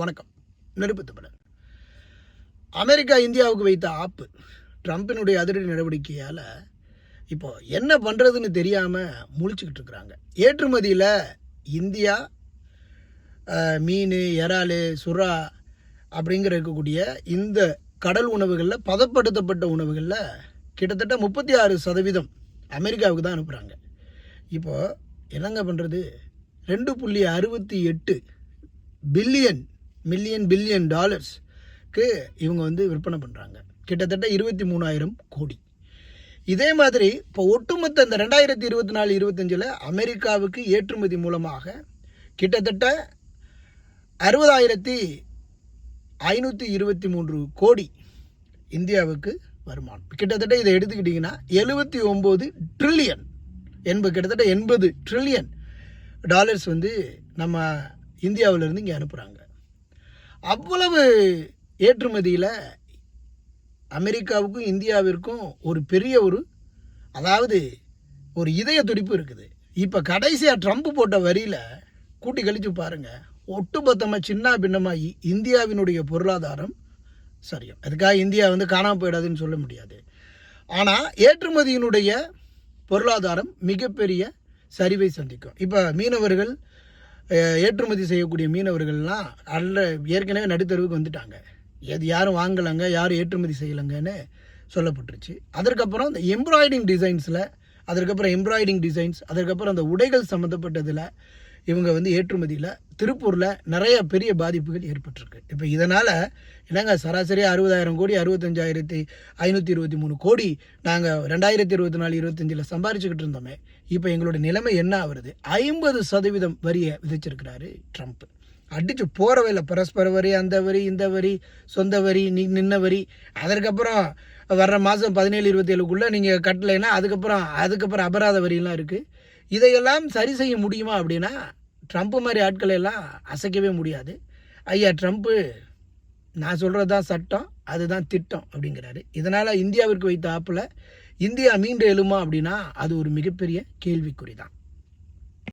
வணக்கம். நெருப்பு தமிழர் அமெரிக்கா இந்தியாவுக்கு வைத்த ஆப்பு ட்ரம்பினுடைய அதிரடி நடவடிக்கையால் இப்போ என்ன பண்ணுறதுன்னு தெரியாமல் முழிச்சுக்கிட்டு இருக்கிறாங்க. ஏற்றுமதியில் இந்தியா மீன் இறால் சுறா அப்படிங்கிற இருக்கக்கூடிய இந்த கடல் உணவுகளில் பதப்படுத்தப்பட்ட உணவுகளில் கிட்டத்தட்ட முப்பத்தி ஆறு சதவீதம் அமெரிக்காவுக்கு தான் அனுப்புகிறாங்க இப்போது என்னங்க பண்ணுறது ரெண்டு புள்ளி அறுபத்தி எட்டு பில்லியன் மில்லியன் பில்லியன் டாலர்ஸ்க்கு இவங்க வந்து விற்பனை பண்ணுறாங்க கிட்டத்தட்ட இருபத்தி மூணாயிரம் கோடி. இதே மாதிரி இப்போ ஒட்டுமொத்த இந்த ரெண்டாயிரத்தி இருபத்தி நாலு இருபத்தஞ்சில் அமெரிக்காவுக்கு ஏற்றுமதி மூலமாக கிட்டத்தட்ட அறுபதாயிரத்தி ஐநூற்றி இருபத்தி மூன்று கோடி இந்தியாவுக்கு வருமானம். கிட்டத்தட்ட இதை எடுத்துக்கிட்டிங்கன்னா எழுபத்தி ஒம்பது ட்ரில்லியன் என்பது கிட்டத்தட்ட எண்பது ட்ரில்லியன் டாலர்ஸ் வந்து நம்ம இந்தியாவிலேருந்து இங்கே அனுப்புகிறாங்க அவ்வளவு ஏற்றுமதியில் அமெரிக்காவுக்கும் இந்தியாவிற்கும் ஒரு பெரிய ஒரு அதாவது ஒரு இதய துடிப்பு இருக்குது. இப்போ கடைசியாக ட்ரம்ப் போட்ட வரியில் கூட்டி கழித்து பாருங்கள் ஒட்டுமொத்தமாக சின்ன பின்னமாக இந்தியாவினுடைய பொருளாதாரம் சரியும் அதுக்காக இந்தியா வந்து காணாமல் போயிடாதுன்னு சொல்ல முடியாது. ஆனால் ஏற்றுமதியினுடைய பொருளாதாரம் மிகப்பெரிய சரிவை சந்திக்கும். இப்போ மீனவர்கள் ஏற்றுமதி செய்யக்கூடிய மீனவர்கள்லாம் அல்ல ஏற்கனவே நடுத்தருவுக்கு வந்துட்டாங்க. எது யாரும் வாங்கலைங்க யாரும் ஏற்றுமதி செய்யலைங்கன்னு சொல்லப்பட்டுருச்சு. அதற்கப்புறம் இந்த எம்ப்ராய்டிங் டிசைன்ஸில் அதற்கப்புறம் எம்ப்ராய்டிங் டிசைன்ஸ் அதற்கப்புறம் அந்த உடைகள் சம்மந்தப்பட்டதில் இவங்க வந்து ஏற்றுமதியில் திருப்பூரில் நிறைய பெரிய பாதிப்புகள் ஏற்பட்டிருக்கு. இப்போ இதனால் என்னங்க சராசரியாக அறுபதாயிரம் கோடி அறுபத்தஞ்சாயிரத்தி ஐநூற்றி இருபத்தி மூணு கோடி நாங்கள் ரெண்டாயிரத்தி இருபத்தி நாலு இருபத்தஞ்சில் சம்பாரிச்சுக்கிட்டு இருந்தோமே. இப்போ எங்களோட நிலைமை என்ன ஆகுறது? ஐம்பது சதவீதம் வரியை விதிச்சிருக்கிறாரு ட்ரம்ப். அடிச்சு போகிற இல்லை பரஸ்பர வரி அந்த வரி இந்த வரி சொந்த வரி நீ நின்ன வரி அதற்கப்புறம் வர்ற மாதம் பதினேழு இருபத்தேழுக்குள்ளே நீங்கள் கட்டலைன்னா அதுக்கப்புறம் அதுக்கப்புறம் அபராத வரியெல்லாம் இருக்குது இதையெல்லாம் சரி செய்ய முடியுமா அப்படின்னா ட்ரம்ப்பு மாதிரி ஆட்களை எல்லாம் அசைக்கவே முடியாது. ஐயா ட்ரம்ப்பு நான் சொல்கிறது தான் சட்டம் அதுதான் திட்டம் அப்படிங்கிறாரு. இதனால் இந்தியாவிற்கு வைத்த ஆப்பில் இந்தியா மீண்டு எழுமா? அப்படின்னா அது ஒரு மிகப்பெரிய கேள்விக்குறி தான்